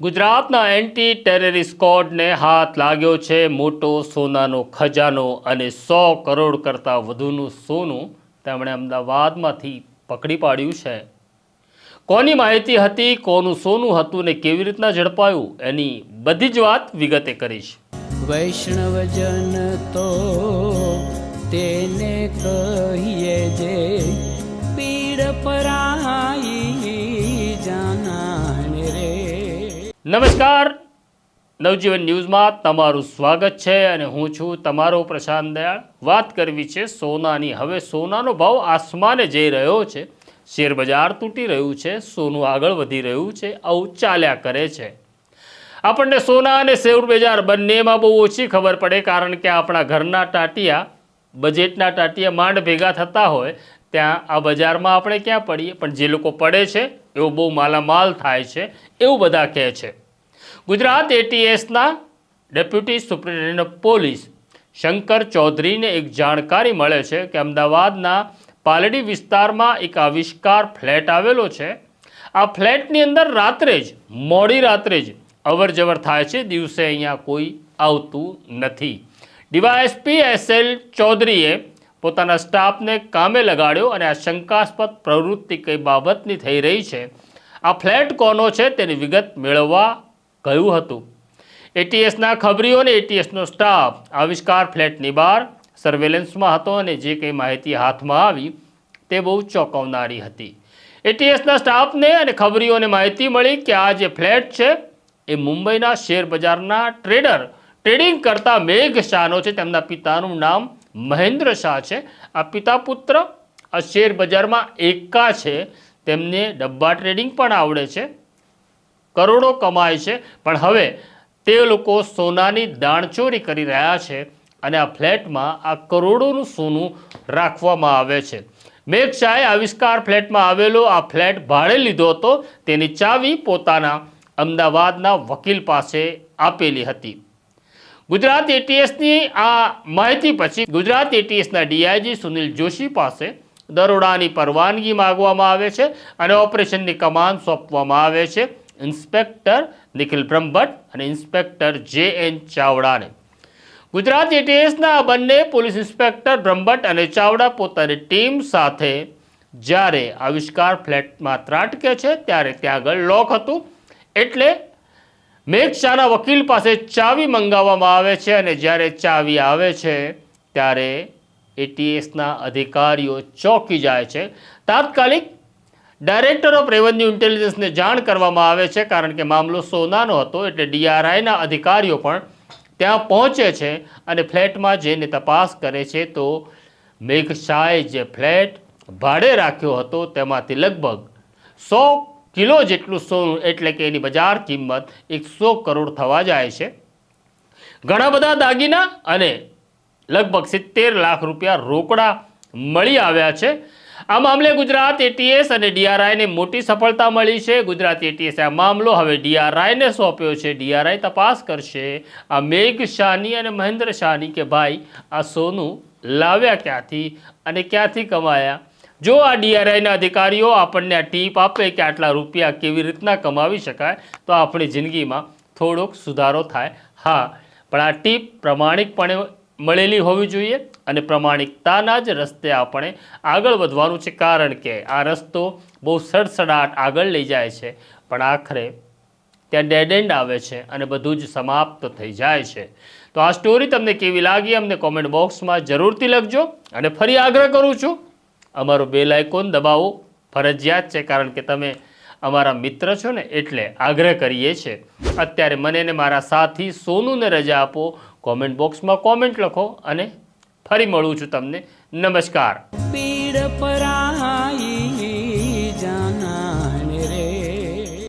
ગુજરાતના anti terrorist સ્કોડને હાથ લાગ્યો છે મોટો સોનાનો ખજાનો અને સો કરોડ કરતાં વધુનું સોનું તેમણે અમદાવાદમાંથી પકડી પાડ્યું છે. કોની માહિતી હતી, કોનું સોનું હતું ને કેવી રીતના ઝડપાયું, એની બધી જ વાત વિગતે કરીશ. વૈષ્ણવજન તો તેને કહીએ જે પીડ પરાઈ નમસ્કાર. નવજીવન ન્યૂઝમાં તમારું સ્વાગત છે અને હું છું તમારો પ્રશાંત દયાળ. વાત કરવી છે સોનાની. હવે સોનાનો ભાવ આસમાને જઈ રહ્યો છે. શેર બજાર તૂટી રહ્યું છે. સોનું આગળ વધી રહ્યું છે. આવું ચાલ્યા કરે છે. આપણને સોના અને શેર બજાર બંનેમાં બહુ ઓછી ખબર પડે કારણ કે આપણા ઘરના ટાટિયા, બજેટના ટાટિયા માંડ ભેગા થતા હોય ત્યાં આ બજારમાં આપણે ક્યાં પડીએ? પણ જે લોકો પડે છે, એવો બહુ માલામાલ થાય છે, એવું બધા કહે છે. Gujarat એટીએસના deputy superintendent of police Shankar ચૌધરીને એક જાણકારી મળે છે કે અમદાવાદના પાલડી વિસ્તારમાં એક આવિષ્કાર ફ્લેટ આવેલો છે. આ ફ્લેટની અંદર રાત્રે જ, મોડી રાત્રે જ અવરજવર થાય છે, દિવસે અહીંયા કોઈ આવતું નથી. ડીવાયએસપી એસ એલ ચૌધરીએ પોતાના સ્ટાફને કામે લગાડ્યો અને આ શંકાસ્પદ પ્રવૃત્તિ કઈ બાબતની થઈ રહી છે? આ ફ્લેટ કોનો છે તેની વિગત મેળવવા ગયું હતું. એટીએસના ખબરીઓ અને એટીએસનો સ્ટાફ આવિષ્કાર ફ્લેટની બહાર સર્વેલન્સમાં હતો અને જે કંઈ માહિતી હાથમાં આવી તે બહુ ચોંકાવનારી હતી. એટીએસના સ્ટાફને અને ખબરીઓને માહિતી મળી કે આ જે ફ્લેટ છે એ મુંબઈના શેર બજારના ટ્રેડર, ટ્રેડિંગ કરતા મેઘ શાહનો છે. તેમના પિતાનું નામ મહેન્દ્ર શાહ છે. આ પિતા પુત્ર આ શેર બજારમાં એકા છે. તેમને ડબ્બા ટ્રેડિંગ પણ આવડે છે. કરોડો કમાય છે. પણ હવે તે લોકો સોનાની દાણચોરી કરી રહ્યા છે અને આ ફ્લેટમાં આ કરોડોનું સોનું રાખવામાં આવે છે. મેઘ શાહે આવિષ્કાર ફ્લેટમાં આવેલો આ ફ્લેટ ભાડે લીધો હતો. તેની ચાવી પોતાના અમદાવાદના વકીલ પાસે આપેલી હતી. ગુજરાત એટીએસની આ માહિતી પછી ગુજરાત એટીએસના ડીઆઈજી સુનિલ જોશી પાસે દરોડાની પરવાનગી માંગવામાં આવે છે અને ઓપરેશનની કમાન સોંપવામાં આવે છે. ઇન્સ્પેક્ટર નિખિલ બ્રહ્મભટ્ટ અને ઇન્સ્પેક્ટર જે એન ચાવડાને. ગુજરાત એટીએસના બંને પોલીસ ઇન્સ્પેક્ટર બ્રહ્મભટ્ટ અને ચાવડા પોતાની ટીમ સાથે જ્યારે આવિષ્કાર ફ્લેટમાં ત્રાટકે છે, ત્યારે ત્યાં આગળ લોક હતું. એટલે મેઘ વકીલ પાસે ચાવી મંગાવવામાં આવે છે અને જ્યારે ચાવી આવે છે, ત્યારે એટીએસના અધિકારીઓ ચોંકી જાય છે. તાત્કાલિક ડાયરેક્ટર ઓફ રેવન્યુ ઇન્ટેલિજન્સને જાણ કરવામાં આવે છે, કારણ કે મામલો સોનાનો હતો એટલે ડીઆરઆઈના અધિકારીઓ પણ ત્યાં પહોંચે છે અને ફ્લેટમાં જઈને તપાસ કરે છે. તો મેઘ શાહે જે ફ્લેટ ભાડે રાખ્યો હતો, તેમાંથી લગભગ સો કિલો જેટલું સોનું એટલે કે એની બજાર કિંમત એકસો કરોડ થવા જાય છે. ઘણા બધા દાગીના અને લગભગ સિત્તેર લાખ રૂપિયા રોકડા મળી આવ્યા છે. આ મામલે ગુજરાત એટીએસ અને ડીઆરઆઈને મોટી સફળતા મળી છે. ગુજરાત એટીએસે આ મામલો હવે ડીઆરઆઈને સોંપ્યો છે. ડીઆરઆઈ તપાસ કરશે આ મેઘ શાહની અને મહેન્દ્ર શાહની કે ભાઈ આ સોનું લાવ્યા ક્યાંથી અને ક્યાંથી કમાયા? જો આ ડીઆરઆઈના અધિકારીઓ આપણને આ ટીપ આપે કે આટલા રૂપિયા કેવી રીતના કમાવી શકાય, તો આપણી જિંદગીમાં થોડોક સુધારો થાય. હા, પણ આ ટીપ પ્રમાણિકપણે મળેલી હોવી જોઈએ અને પ્રમાણિકતાના જ રસ્તે આપણે આગળ વધવાનું છે. કારણ કે આ રસ્તો બહુ સડસડાટ આગળ લઈ જાય છે, પણ આખરે ત્યાં ડેડ એન્ડ આવે છે અને બધું જ સમાપ્ત થઈ જાય છે. તો આ સ્ટોરી તમને કેવી લાગી, અમને કોમેન્ટ બોક્સમાં જરૂરથી લખજો અને ફરી આગ્રહ કરું છું અમારો બેલ આઇકોન દબાવો. ફરજિયાત છે, કારણ કે તમે અમારા મિત્ર છો ને, એટલે આગ્રહ કરીએ છીએ. અત્યારે મને ને મારા સાથી સોનુને રજા આપો. કોમેન્ટ બોક્સમાં કોમેન્ટ લખો અને ફરી મળું છું તમને. નમસ્કાર. પીડ